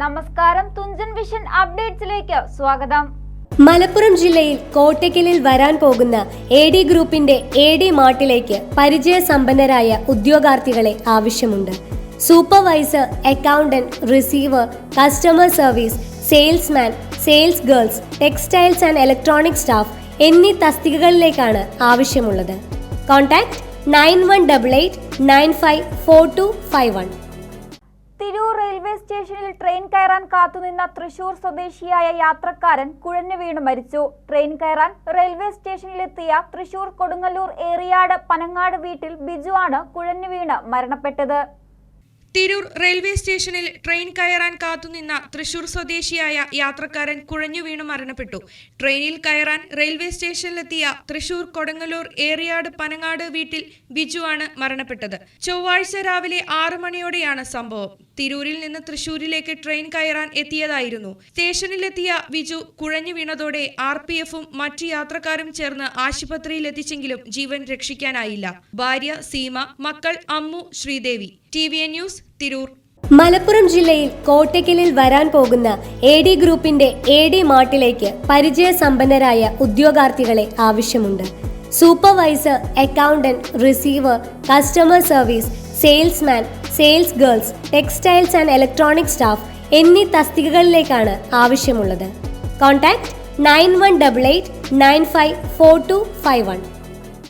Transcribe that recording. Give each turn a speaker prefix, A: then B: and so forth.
A: നമസ്കാരം തുഞ്ചൻ വിഷൻ അപ്ഡേറ്റ്സിലേക്ക് സ്വാഗതം.
B: മലപ്പുറം ജില്ലയിൽ കോട്ടയ്ക്കലിൽ വരാൻ പോകുന്ന എ ഡി ഗ്രൂപ്പിന്റെ എ ഡി മാർട്ടിലേക്ക് പരിചയസമ്പന്നരായ ഉദ്യോഗാർത്ഥികളെ ആവശ്യമുണ്ട്. Supervisor accountant receiver customer service salesman sales girls textiles and electronic staff എന്നീ തസ്തികകളിലേക്കാണ് ആവശ്യമുള്ളത്. Contact nine one double eight nine five four two five one.
A: സ്റ്റേഷനിൽ ട്രെയിൻ കയറാൻ കാത്തുനിന്ന തൃശൂർ സ്വദേശിയായ യാത്രക്കാരൻ കുഴഞ്ഞു വീണ് മരിച്ചു. ട്രെയിൻ കയറാൻ റെയിൽവേ സ്റ്റേഷനിലെത്തിയ തൃശൂർ കൊടുങ്ങല്ലൂർ ഏറിയാട് പനങ്ങാട് വീട്ടിൽ ബിജു ആണ് കുഴഞ്ഞു വീണ് മരണപ്പെട്ടത്.
C: തിരൂർ റെയിൽവേ സ്റ്റേഷനിൽ ട്രെയിൻ കയറാൻ കാത്തുനിന്ന തൃശൂർ സ്വദേശിയായ യാത്രക്കാരൻ കുഴഞ്ഞു വീണ് മരണപ്പെട്ടു. ട്രെയിനിൽ കയറാൻ റെയിൽവേ സ്റ്റേഷനിലെത്തിയ തൃശൂർ കൊടങ്ങല്ലൂർ ഏറിയാട് പനങ്ങാട് വീട്ടിൽ ബിജുവാണ് മരണപ്പെട്ടത്. ചൊവ്വാഴ്ച രാവിലെ ആറു മണിയോടെയാണ് സംഭവം. തിരൂരിൽ നിന്ന് തൃശൂരിലേക്ക് ട്രെയിൻ കയറാൻ എത്തിയതായിരുന്നു. സ്റ്റേഷനിലെത്തിയ വിജു കുഴഞ്ഞു വീണതോടെ ആർ പി എഫും മറ്റു യാത്രക്കാരും ചേർന്ന് ആശുപത്രിയിൽ എത്തിച്ചെങ്കിലും ജീവൻ രക്ഷിക്കാനായില്ല. ഭാര്യ സീമ മക്കൾ Ammu Sreedevi. T V N news Tirur.
B: Malappuram ജില്ലയിൽ കോട്ടയ്ക്കലിൽ വരാൻ പോകുന്ന എ ഡി ഗ്രൂപ്പിന്റെ എ ഡി മാർട്ടിലേക്ക് പരിചയസമ്പന്നരായ ഉദ്യോഗാർത്ഥികളെ ആവശ്യമുണ്ട്. Supervisor accountant receiver customer service salesman sales girls textiles and electronic staff എന്നീ തസ്തികകളിലേക്കാണ് ആവശ്യമുള്ളത്. Contact nine one double eight nine five four two five one.